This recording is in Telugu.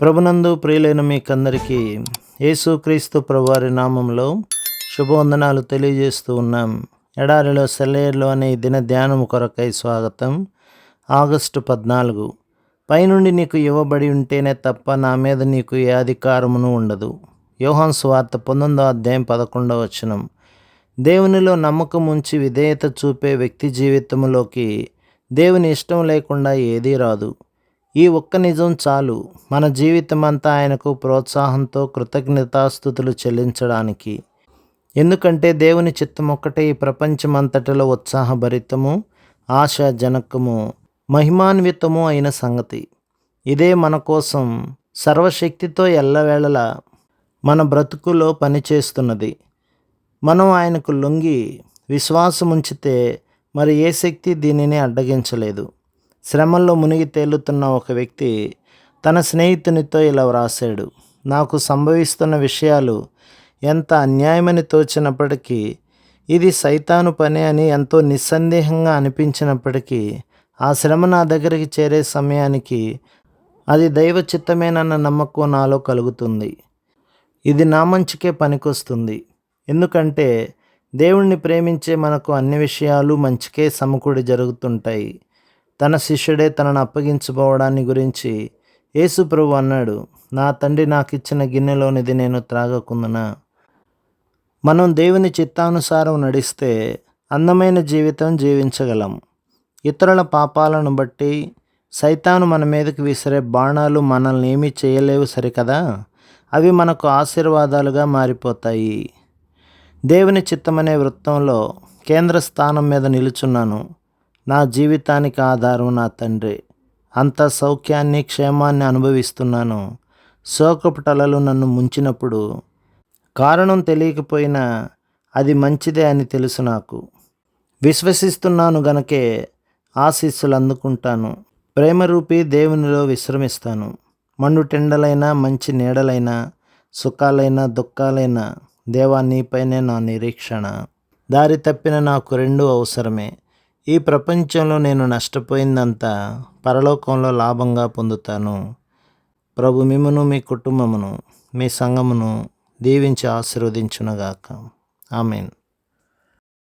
ప్రభునందు ప్రియులైన మీకందరికీ యేసుక్రీస్తు ప్రభువారి నామంలో శుభవందనాలు తెలియజేస్తూ ఉన్నాం. ఎడారిలో సెలయేర్లు అనే దిన ధ్యానం కొరకై స్వాగతం. ఆగస్టు పద్నాలుగు. పైనుండి నీకు ఇవ్వబడి ఉంటేనే తప్ప నా మీద నీకు ఏ అధికారమును ఉండదు. యోహాన్ స్వార్త పంతొమ్మిదో అధ్యాయం పదకొండవ వచనం. దేవునిలో నమ్మకం ఉంచి విధేయత చూపే వ్యక్తి జీవితంలోకి దేవుని ఇష్టం లేకుండా ఏదీ రాదు. ఈ ఒక్క నిజం చాలు. మన జీవితం అంతా ఆయనకు ప్రోత్సాహంతో కృతజ్ఞతాస్థుతులు చెల్లించడానికి. ఎందుకంటే దేవుని చిత్తం ఒక్కటే ఈ ప్రపంచమంతటిలో ఉత్సాహభరితము ఆశాజనకము మహిమాన్వితము అయిన సంగతి. ఇదే మన కోసం సర్వశక్తితో ఎల్లవేళలా మన బ్రతుకులో పనిచేస్తున్నది. మనం ఆయనకు లొంగి విశ్వాసం ఉంచితే మరి ఏ శక్తి దీనిని అడ్డగించలేదు. శ్రమల్లో మునిగి తేలుతున్న ఒక వ్యక్తి తన స్నేహితునితో ఇలా వ్రాసాడు నాకు సంభవిస్తున్న విషయాలు ఎంత అన్యాయమని తోచినప్పటికీ ఇది సైతాను పని అని ఎంతో నిస్సందేహంగా అనిపించినప్పటికీ ఆ శ్రమ నా దగ్గరికి చేరే సమయానికి అది దైవ చిత్తమేనన్న నమ్మకం నాలో కలుగుతుంది. ఇది నా మంచికే పనికొస్తుంది. ఎందుకంటే దేవుణ్ణి ప్రేమించే మనకు అన్ని విషయాలు మంచికే సమకూడి జరుగుతుంటాయి. తన శిష్యుడే తనను అప్పగించుకోవడాన్ని గురించి యేసు ప్రభు అన్నాడు నా తండ్రి నాకు ఇచ్చిన గిన్నెలోనిది నేను త్రాగకుందునా మనం దేవుని చిత్తానుసారం నడిస్తే అందమైన జీవితం జీవించగలం. ఇతరుల పాపాలను బట్టి సైతాను మన మీదకి విసిరే బాణాలు మనల్ని ఏమీ చేయలేవు సరికదా? అవి మనకు ఆశీర్వాదాలుగా మారిపోతాయి. దేవుని చిత్తమనే వృత్తంలో కేంద్ర స్థానం మీద నిలుచున్నాను. నా జీవితానికి ఆధారం నా తండ్రి. అంత సౌఖ్యాన్ని క్షేమాన్ని అనుభవిస్తున్నాను. శోకపుటలలు నన్ను ముంచినప్పుడు కారణం తెలియకపోయినా అది మంచిదే అని తెలుసు నాకు. విశ్వసిస్తున్నాను గనకే ఆశీస్సులు అందుకుంటాను. ప్రేమరూపి దేవునిలో విశ్రమిస్తాను. మండుటెండలైనా మంచి నీడలైనా సుఖాలైనా దుఃఖాలైనా దేవా నీపైనే నా నిరీక్షణ. దారి తప్పిన నాకు రెండూ అవసరమే. ఈ ప్రపంచంలో నేను నష్టపోయిందంతా పరలోకంలో లాభంగా పొందుతాను. ప్రభు మిమ్మను మీ కుటుంబమును మీ సంఘమును దీవించి ఆశీర్వదించునగాక. ఆమెన్.